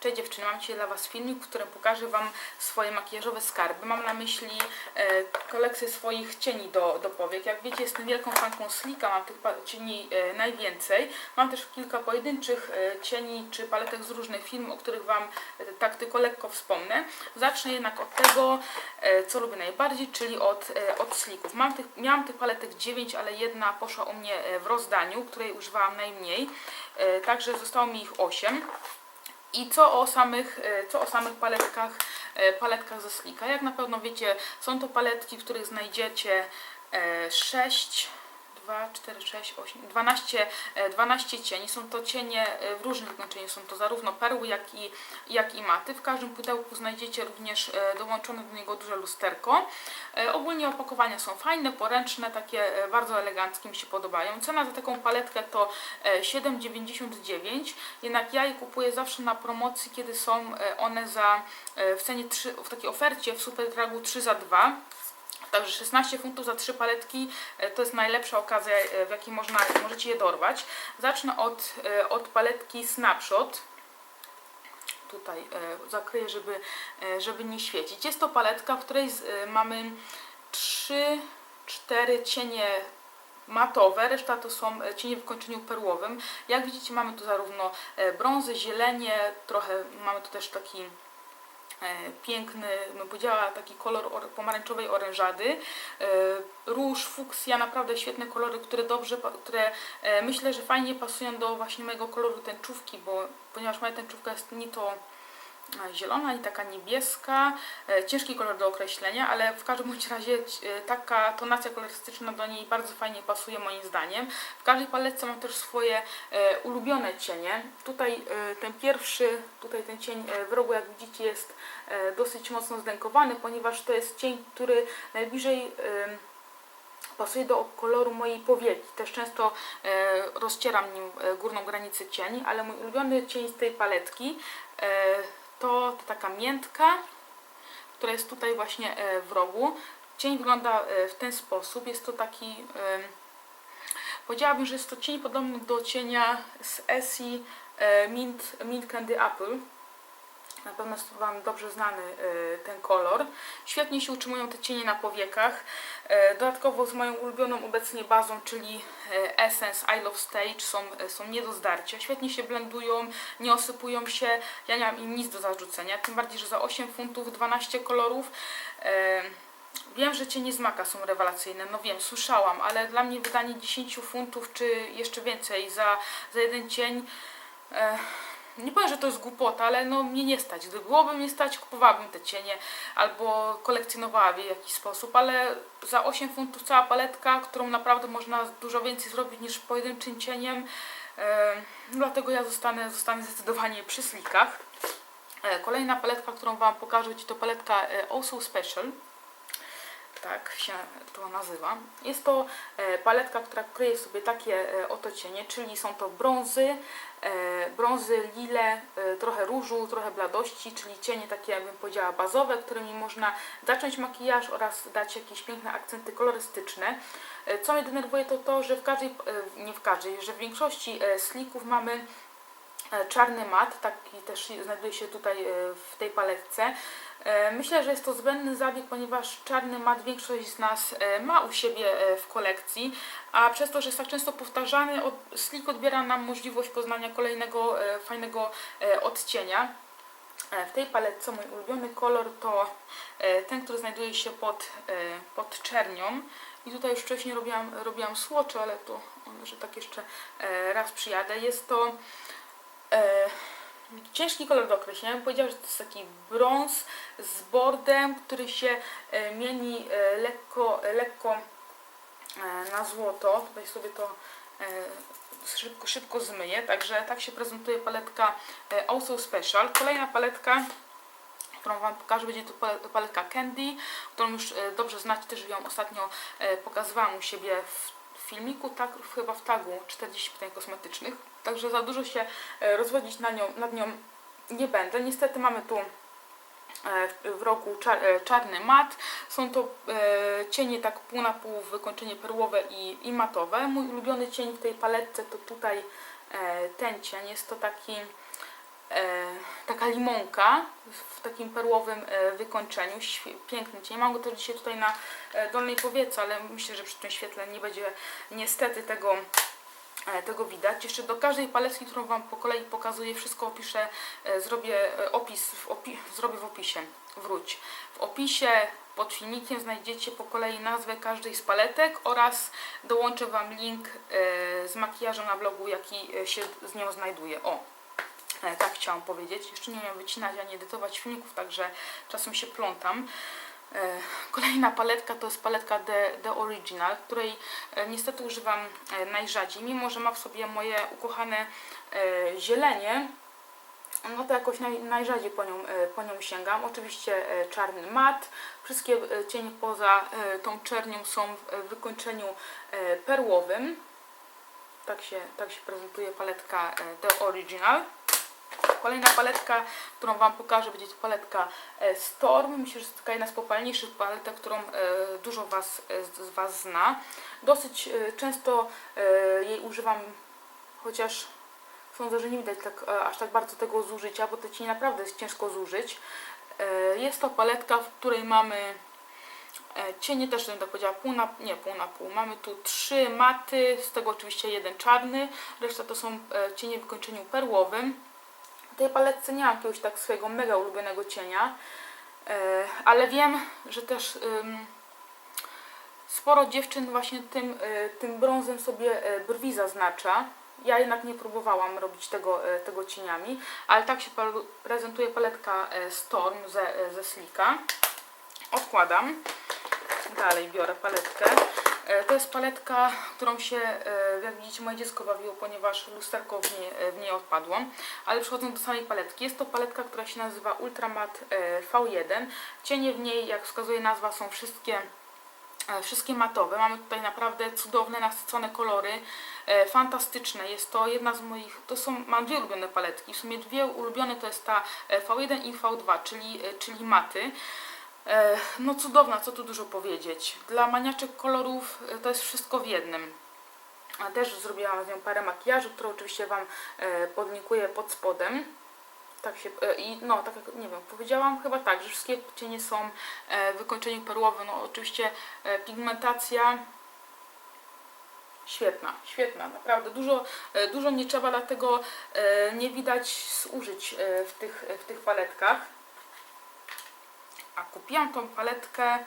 Cześć dziewczyny, mam dzisiaj dla Was filmik, w którym pokażę Wam swoje makijażowe skarby. Mam na myśli e, kolekcję swoich cieni do, do powiek. Jak wiecie, jestem wielką fanką Slika, mam tych cieni e, najwięcej. Mam też kilka pojedynczych e, cieni czy paletek z różnych firm, o których Wam e, tak tylko lekko wspomnę. Zacznę jednak od tego, e, co lubię najbardziej, czyli od, e, od Slików. Mam tych, miałam tych paletek 9, ale jedna poszła u mnie e, w rozdaniu, której używałam najmniej. E, także zostało mi ich 8. I co o samych, e, co o samych paletkach, e, paletkach ze Slika. Jak na pewno wiecie, są to paletki, w których znajdziecie e, 6, 2, 4, 6, 8, 12, e, 12 cieni. Są to cienie e, w różnych wykończeniach. Są to zarówno perły, jak i, jak i maty. W każdym pudełku znajdziecie również e, dołączone do niego duże lusterko. E, Ogólnie opakowania są fajne, poręczne, takie bardzo eleganckie, mi się podobają. Cena za taką paletkę to e, 7,99, jednak ja je kupuję zawsze na promocji, kiedy są one za, w cenie 3, w takiej ofercie w Superdragu 3 za 2. Także 16 funtów za 3 paletki e, to jest najlepsza okazja, e, w jakiej można, możecie je dorwać. Zacznę od, e, od paletki Snapshot tutaj zakryję, żeby, żeby nie świecić. Jest to paletka, w której mamy 3, 4 cienie matowe, reszta to są cienie w wykończeniu perłowym. Jak widzicie mamy tu zarówno brązy, zielenie, trochę mamy tu też taki piękny, bym powiedziała, taki kolor or- pomarańczowej orężady. E, Róż, fuksja, naprawdę świetne kolory, które dobrze, które e, myślę, że fajnie pasują do właśnie mojego koloru tęczówki, bo ponieważ moja tęczówka jest nie to e, zielona i taka niebieska, e, ciężki kolor do określenia, ale w każdym razie e, taka tonacja kolorystyczna do niej bardzo fajnie pasuje moim zdaniem. W każdej paletce mam też swoje e, ulubione cienie. Tutaj ten pierwszy, tutaj ten cień w rogu, jak widzicie, jest dosyć mocno zdękowany, ponieważ to jest cień, który najbliżej pasuje do koloru mojej powieki. Też często rozcieram nim górną granicę cieni, ale mój ulubiony cień z tej paletki to, to taka miętka, która jest tutaj właśnie e, w rogu. Cień wygląda e, w ten sposób. Jest to taki, powiedziałabym, że jest to cień podobny do cienia z Essie e, Mint, Mint Candy Apple. Na pewno jest Wam dobrze znany e, ten kolor. Świetnie się utrzymują te cienie na powiekach. E, Dodatkowo z moją ulubioną obecnie bazą, czyli e, Essence I Love Stage są, są nie do zdarcia. Świetnie się blendują, nie osypują się. Ja nie mam im nic do zarzucenia. Tym bardziej, że za 8 funtów 12 kolorów. Wiem, że cienie z maka są rewelacyjne, no wiem, słyszałam, ale dla mnie wydanie 10 funtów czy jeszcze więcej za, za jeden cień e, nie powiem, że to jest głupota, ale no mnie nie stać. Gdyby byłoby mnie stać, kupowałabym te cienie albo kolekcjonowałabym je w jakiś sposób, ale za 8 funtów cała paletka, którą naprawdę można dużo więcej zrobić niż pojedynczym cieniem. Dlatego ja zostanę, zostanę zdecydowanie przy slikach. E, kolejna paletka, którą Wam pokażę, to paletka e, Also Special. Tak się to nazywa. Jest to e, paletka, która kryje w sobie takie e, oto cienie, czyli są to brązy, e, brązy, lile, trochę różu, trochę bladości, czyli cienie takie, jakbym powiedziała, bazowe, którymi można zacząć makijaż oraz dać jakieś piękne akcenty kolorystyczne. Co mnie denerwuje to to, że w każdej, nie w każdej, że w większości slików mamy czarny mat, taki też znajduje się tutaj e, w tej paletce. E, Myślę, że jest to zbędny zabieg, ponieważ czarny mat większość z nas e, ma u siebie e, w kolekcji, a przez to, że jest tak często powtarzany, Slick odbiera nam możliwość poznania kolejnego e, fajnego e, odcienia. E, W tej paletce mój ulubiony kolor to e, ten, który znajduje się pod, e, pod czernią. I tutaj już wcześniej robiłam, robiłam słocze, ale to może tak jeszcze e, raz przyjadę. Jest to e, ciężki kolor do określenia. Bym powiedziała, że to jest taki brąz z bordem, który się e, mieni e, lekko, lekko e, na złoto. Tutaj sobie to e, szybko, szybko zmyję. Także tak się prezentuje paletka e, Also Special. Kolejna paletka którą Wam pokażę, będzie to pal- paletka Candy, którą już e, dobrze znacie, też ją ostatnio e, pokazywałam u siebie w filmiku, tak, chyba w tagu 40 pytań kosmetycznych. Także za dużo się e, rozwodzić na nią, nad nią nie będę. Niestety mamy tu e, w- czar, e, czarny mat. Są to cienie tak pół na pół, wykończenie perłowe i, i matowe. Mój ulubiony cień w tej paletce to tutaj ten cień. Jest to taki taka limonka w takim perłowym e, wykończeniu. Piękny cień. Mam go też dzisiaj tutaj na e, dolnej powiece, ale myślę, że przy tym świetle nie będzie niestety tego e, tego widać. Jeszcze do każdej paletki, którą Wam po kolei pokazuję, wszystko opiszę, e, zrobię e, opis, w opi zrobię w opisie, wróć. W opisie pod filmikiem znajdziecie po kolei nazwę każdej z paletek oraz dołączę Wam link e, z makijażem na blogu, jaki e, się z nią znajduje. O, e, tak chciałam powiedzieć. Jeszcze nie umiem wycinać ani edytować filmików, także czasem się plątam. E, Kolejna paletka to jest paletka The, The Original, której e, niestety używam e, najrzadziej, mimo że ma w sobie moje ukochane e, zielenie, no to jakoś naj, najrzadziej po nią, e, po nią sięgam. Oczywiście e, czarny mat, wszystkie e, cienie poza e, tą czernią są w e, wykończeniu e, perłowym. Tak się, tak się prezentuje paletka e, The Original. Kolejna paletka, którą Wam pokażę, będzie paletka e, Storm. Myślę, że to taka jedna z popalniejszych paletek, którą e, dużo was, e, z Was zna. Dosyć często jej używam, chociaż sądzę, że nie widać tak, aż tak bardzo tego zużycia, bo te cienie naprawdę jest ciężko zużyć. Jest to paletka, w której mamy cienie też, bym tak powiedziała, pół na, nie pół na pół. Mamy tu trzy maty, z tego oczywiście jeden czarny, reszta to są cienie w wykończeniu perłowym. Tej paletce nie mam jakiegoś tak swojego mega ulubionego cienia, e, ale wiem, że też sporo dziewczyn właśnie tym, e, tym brązem sobie e, brwi zaznacza. Ja jednak nie próbowałam robić tego, tego cieniami, ale tak się prezentuje paletka Storm ze, ze Slika. Odkładam. Dalej biorę paletkę. E, To jest paletka, którą się, e, jak widzicie, moje dziecko bawiło, ponieważ lusterko w niej, e, w niej odpadło. Ale przechodząc do samej paletki, jest to paletka, która się nazywa Ultramat e, V1. Cienie w niej, jak wskazuje nazwa, są wszystkie wszystkie matowe. Mamy tutaj naprawdę cudowne, nasycone kolory, fantastyczne. Jest to jedna z moich, to są, mam dwie ulubione paletki. W sumie dwie ulubione to jest ta e, V1 i V2, czyli, czyli maty. E, No cudowna, co tu dużo powiedzieć. Dla maniaczek kolorów e, to jest wszystko w jednym. A też zrobiłam z nią parę makijażu, które oczywiście Wam e, podlinkuję pod spodem. Tak się, i no, tak jak, nie wiem, powiedziałam chyba tak, że wszystkie cienie są w wykończeniu perłowym. No oczywiście pigmentacja świetna, świetna, naprawdę dużo, dużo nie trzeba, dlatego nie widać zużyć w tych, w tych paletkach. A kupiłam tą paletkę,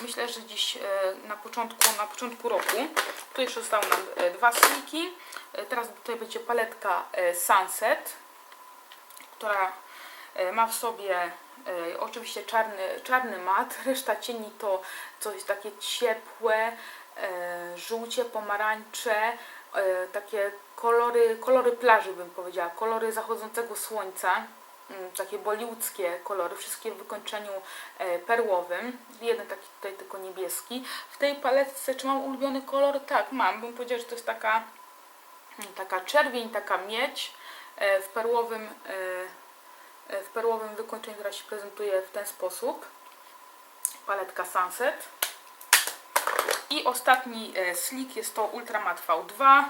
myślę, że dziś e, na początku, na początku roku. Tu jeszcze zostały nam e, dwa sliki. E, Teraz tutaj będzie paletka Sunset, która ma w sobie oczywiście czarny, czarny mat. Reszta cieni to coś takie ciepłe, żółcie, pomarańcze, takie kolory, kolory plaży bym powiedziała, kolory zachodzącego słońca takie boliwudzkie kolory, wszystkie w wykończeniu e, perłowym. Jeden taki tutaj tylko niebieski. W tej paletce, czy mam ulubiony kolor? Tak, mam. Bym powiedziała, że to jest taka, mm, taka czerwień, taka miedź e, w perłowym, e, w perłowym wykończeniu, która się prezentuje w ten sposób. Paletka Sunset. I ostatni slick jest to Ultramat V2,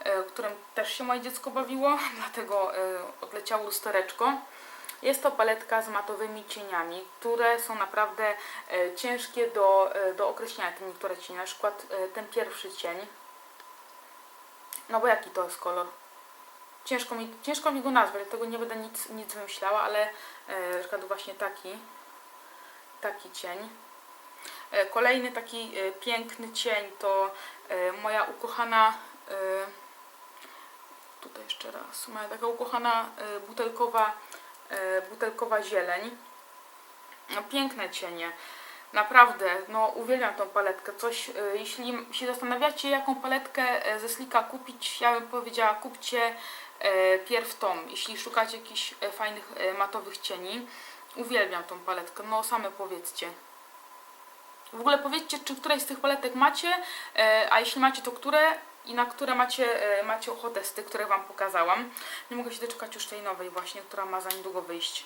e, którym też się moje dziecko bawiło, dlatego odleciało lustereczko. Jest to paletka z matowymi cieniami, które są naprawdę e, ciężkie do, e, do określenia, te niektóre cienie. Na przykład e, ten pierwszy cień. No bo jaki to jest kolor? Ciężko mi, ciężko mi go nazwać, dlatego nie będę nic, nic wymyślała, ale na przykład właśnie taki, taki cień. Kolejny taki piękny cień to moja ukochana, tutaj jeszcze raz, moja taka ukochana butelkowa, butelkowa zieleń. No, piękne cienie. Naprawdę, no uwielbiam tą paletkę. Coś, e, jeśli się zastanawiacie, jaką paletkę e, ze Slika kupić, ja bym powiedziała, kupcie e, pierw jeśli szukacie jakichś e, fajnych e, matowych cieni. Uwielbiam tą paletkę, no same powiedzcie. W ogóle powiedzcie, czy któreś z tych paletek macie, e, a jeśli macie, to które i na które macie, e, macie ochotę z tych, które Wam pokazałam. Nie mogę się doczekać już tej nowej właśnie, która ma za niedługo wyjść.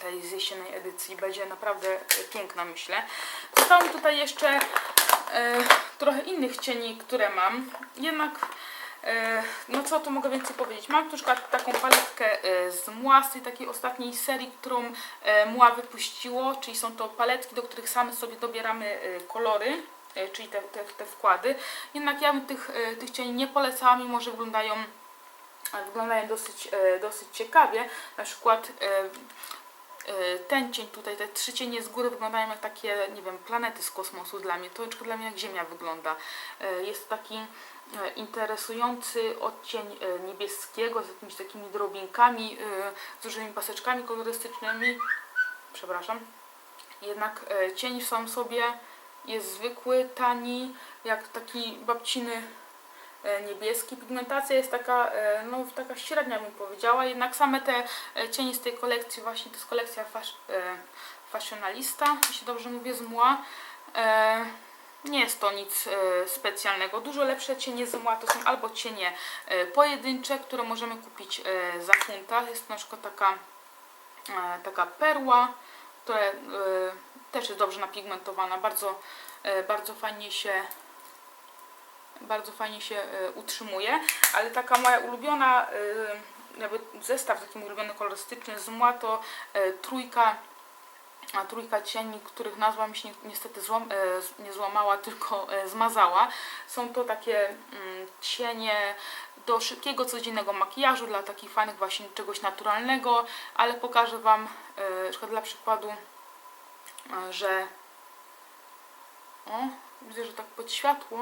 Tej z jesiennej edycji będzie naprawdę e, piękna, myślę. Zostało mi tutaj jeszcze e, trochę innych cieni, które mam. Jednak E, No co tu mogę więcej powiedzieć? Mam tu na taką paletkę e, z Mła, z tej takiej ostatniej serii, którą e, Mła wypuściło, czyli są to paletki, do których same sobie dobieramy kolory, czyli te, te, te wkłady. Jednak ja bym tych, e, tych cieni nie polecała, mimo że wyglądają, e, wyglądają dosyć, e, dosyć ciekawie. Na przykład e, e, ten cień tutaj, te trzy cienie z góry wyglądają jak takie, nie wiem, planety z kosmosu dla mnie. To dla mnie jak Ziemia wygląda. E, Jest to taki e, interesujący odcień e, niebieskiego z jakimiś takimi drobinkami, e, z różnymi paseczkami kolorystycznymi. Przepraszam. Jednak e, cień sam sobie jest zwykły, tani, jak taki babciny e, niebieski. Pigmentacja jest taka, e, no taka średnia bym powiedziała, jednak same te e, cienie z tej kolekcji, właśnie to jest kolekcja fasz, Fashionalista, jeśli dobrze mówię, z Mła. E, nie jest to nic specjalnego. Dużo lepsze cienie z Mła to są albo cienie pojedyncze, które możemy kupić za funta. Jest na przykład taka, taka perła, która e, też jest dobrze napigmentowana, bardzo, e, bardzo fajnie się bardzo fajnie się e, utrzymuje, ale taka moja ulubiona, jakby zestaw taki mój ulubiony kolorystyczny z Mła to trójka a trójka cieni, których nazwa mi się ni- niestety złam, e, nie złamała, tylko e, zmazała. Są to takie mm, cienie do szybkiego, codziennego makijażu, dla takich fajnych właśnie czegoś naturalnego, ale pokażę Wam e, dla przykładu, e, że o, widzę, że tak pod światło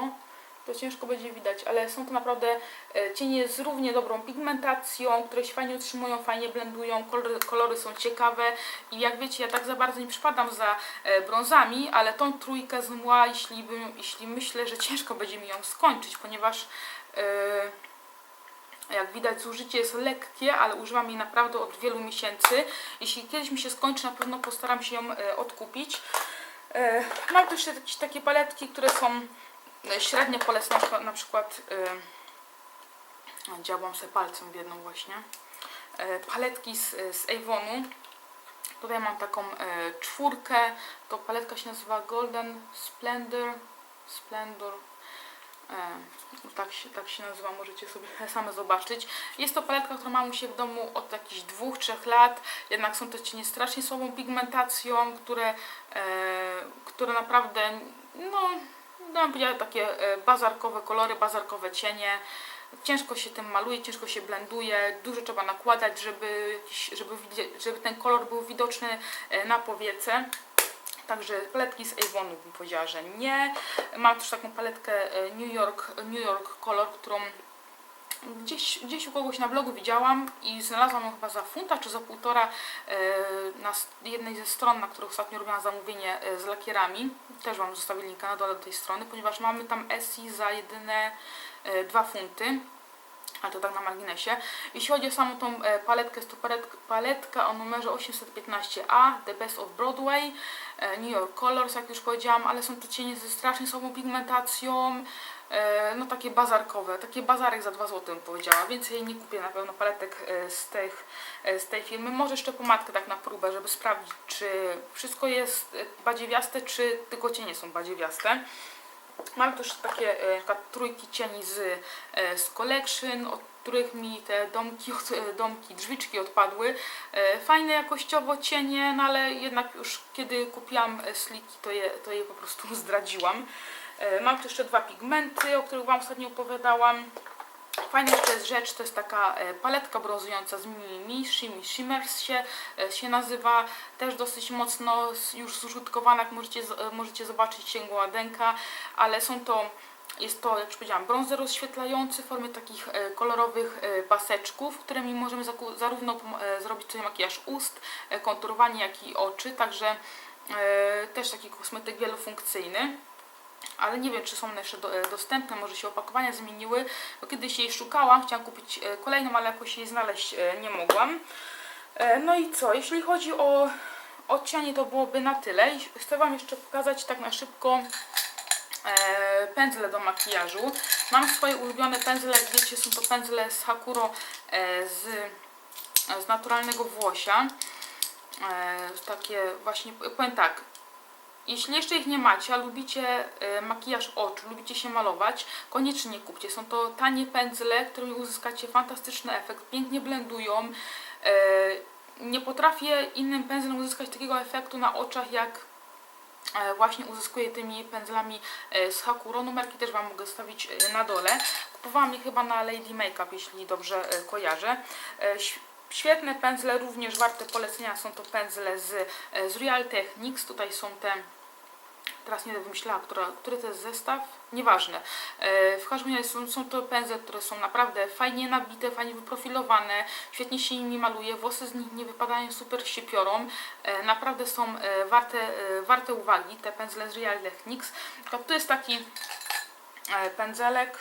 to ciężko będzie widać, ale są to naprawdę e, cienie z równie dobrą pigmentacją, które się fajnie utrzymują, fajnie blendują, kolory, kolory są ciekawe i jak wiecie, ja tak za bardzo nie przypadam za e, brązami, ale tą trójkę z mła, jeśli, bym, jeśli myślę, że ciężko będzie mi ją skończyć, ponieważ e, jak widać zużycie jest lekkie, ale używam jej naprawdę od wielu miesięcy. Jeśli kiedyś mi się skończy, na pewno postaram się ją odkupić. Mam też jakieś takie paletki, które są średnio polecne, na przykład- przykład e, działam sobie palcem w jedną właśnie. E, Paletki z, z Avonu. Tutaj mam taką e, czwórkę. To paletka się nazywa Golden Splendor. Splendor. E, tak, się, tak się nazywa, możecie sobie same zobaczyć. Jest to paletka, która ma u się w domu od jakichś dwóch, trzech lat. Jednak są to cienie strasznie słabą pigmentacją, które, e, które naprawdę, no, no bym powiedziała, takie e, bazarkowe kolory, bazarkowe cienie. Ciężko się tym maluje, ciężko się blenduje, dużo trzeba nakładać, żeby, żeby, żeby ten kolor był widoczny e, na powiece. Także paletki z Avonu bym powiedziała, że nie. Mam też taką paletkę e, New York, New York Color, którą gdzieś, gdzieś u kogoś na blogu widziałam i znalazłam ją chyba za funta czy za półtora e, na jednej ze stron, na których ostatnio robiłam zamówienie e, z lakierami. Też Wam zostawię linka na dole do tej strony, ponieważ mamy tam ESI za jedyne e, 2 funty. Ale to tak na marginesie. Jeśli chodzi o samą tą e, paletkę, jest to palet- paletka o numerze 815A, The Best of Broadway, e, New York Colors, jak już powiedziałam, ale są to cienie ze strasznie słabą pigmentacją, e, no takie bazarkowe, takie bazarek za 2 zł bym powiedziała. Więcej nie kupię na pewno paletek e, z, tych, e, z tej firmy. Może jeszcze pomadkę tak na próbę, żeby sprawdzić, czy wszystko jest e, badziewiaste, czy tylko cienie są badziewiaste. Mam też takie e, na trójki cieni z, e, z collection, od których mi te domki, e, domki, drzwiczki odpadły. E, Fajne jakościowo cienie, no ale jednak już kiedy kupiłam e, sliki, to je, to je po prostu zdradziłam. E, Mam tu jeszcze dwa pigmenty, o których Wam ostatnio opowiadałam. Fajna jeszcze jest rzecz, to jest taka e, paletka brązująca z Mimi, Shimmy Shimmers się, e, się nazywa, też dosyć mocno już zużytkowana, jak możecie, możecie zobaczyć księgą Adenka, ale są to, jest to, jak już powiedziałam, brązer rozświetlający w formie takich kolorowych paseczków, którymi możemy zarówno zrobić sobie makijaż ust, konturowanie, jak i oczy, także też taki kosmetyk wielofunkcyjny ale nie wiem, czy są one jeszcze do, e, dostępne, może się opakowania zmieniły. Bo kiedyś jej szukałam, chciałam kupić e, kolejną, ale jakoś jej znaleźć e, nie mogłam. No i co, jeśli chodzi o odcienie, to byłoby na tyle. Chcę Wam jeszcze pokazać tak na szybko pędzle do makijażu. Mam swoje ulubione pędzle, jak wiecie, są to pędzle z Hakuro z, z naturalnego włosia. Takie właśnie, powiem tak, Jeśli jeszcze ich nie macie, a lubicie e, makijaż oczu, lubicie się malować, koniecznie kupcie. Są to tanie pędzle, którymi uzyskacie fantastyczny efekt, pięknie blendują. E, nie potrafię innym pędzlem uzyskać takiego efektu na oczach, jak e, właśnie uzyskuję tymi pędzlami z Hakuro. Numerki też Wam mogę stawić e, na dole. Kupowałam je chyba na Lady Makeup, jeśli dobrze kojarzę. Świetne pędzle, również warte polecenia są to pędzle z, e, z Real Techniques. Tutaj są te, teraz nie wymyślała, która, który to jest zestaw, nieważne. E, W każdym razie są, są to pędzle, które są naprawdę fajnie nabite, fajnie wyprofilowane, świetnie się nimi maluje, włosy z nich nie wypadają, super się piorą. E, Naprawdę są warte, warte uwagi te pędzle z Real Techniques. To, to jest taki pędzelek.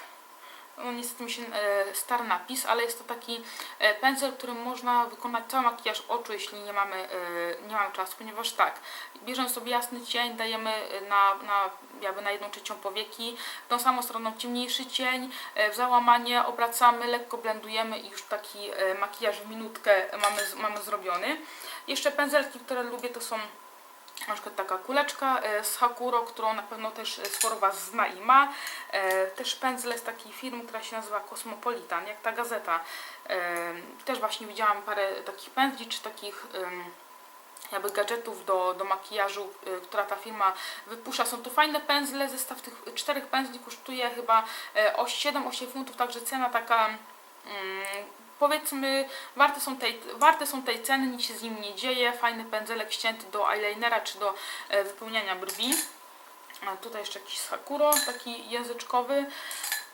No niestety mi się e, star napis, ale jest to taki e, pędzel, którym można wykonać cały makijaż oczu, jeśli nie mamy, e, nie mamy czasu, ponieważ tak, bierzemy sobie jasny cień, dajemy na, na, jakby na jedną trzecią powieki, tą samą stroną ciemniejszy cień, w załamanie obracamy, lekko blendujemy i już taki makijaż w minutkę mamy, mamy zrobiony. Jeszcze pędzelki, które lubię to są na przykład taka kuleczka e, z Hakuro, którą na pewno też e, sporo Was zna i ma. E, Też pędzle z takiej firmy, która się nazywa Cosmopolitan, jak ta gazeta. Też właśnie widziałam parę takich pędzli, czy takich jakby gadżetów do, do makijażu, która ta firma wypuszcza. Są to fajne pędzle, zestaw tych czterech pędzli kosztuje chyba e, o 7-8 funtów, także cena taka mm, powiedzmy warte są, tej, warte są tej ceny, nic się z nim nie dzieje, fajny pędzelek ścięty do eyelinera czy do e, wypełniania brwi. A tutaj jeszcze jakiś Sakuro, taki języczkowy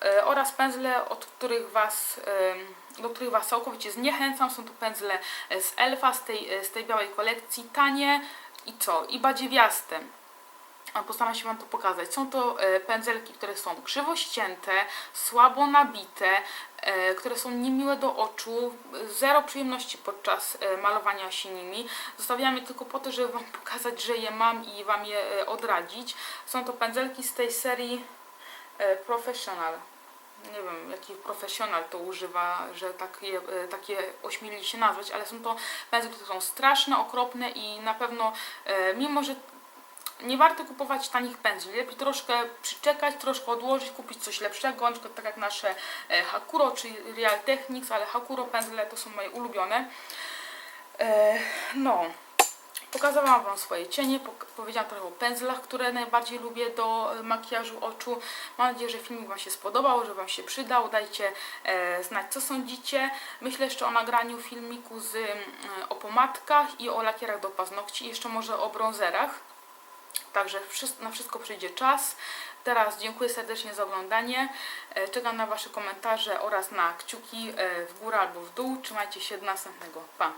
e, oraz pędzle, od których was, em, do których Was całkowicie zniechęcam. Są to pędzle e, z Elfa, z tej, e, z tej białej kolekcji, tanie i co? I badziewiaste. Postaram się Wam to pokazać. Są to e, pędzelki, które są krzywo ścięte, słabo nabite, e, które są niemiłe do oczu, zero przyjemności podczas e, malowania się nimi. Zostawiam je tylko po to, żeby Wam pokazać, że je mam i Wam je odradzić. Są to pędzelki z tej serii Professional. Nie wiem, jaki profesjonal to używa, że takie, e, takie ośmielili się nazwać, ale są to pędzle, które są straszne, okropne i na pewno, mimo że nie warto kupować tanich pędzli. Lepiej troszkę przyczekać, troszkę odłożyć, kupić coś lepszego, na przykład tak jak nasze e, Hakuro czy Real Techniques, ale Hakuro pędzle to są moje ulubione. E, no, pokazałam Wam swoje cienie, powiedziałam trochę o pędzlach, które najbardziej lubię do e, makijażu oczu. Mam nadzieję, że filmik Wam się spodobał, że Wam się przydał. Dajcie znać, co sądzicie. Myślę jeszcze o nagraniu filmiku z, mm, o pomadkach i o lakierach do paznokci, jeszcze może o bronzerach. Także na wszystko przyjdzie czas. Teraz dziękuję serdecznie za oglądanie. E, Czekam na Wasze komentarze oraz na kciuki e, w górę albo w dół. Trzymajcie się do następnego. Pa!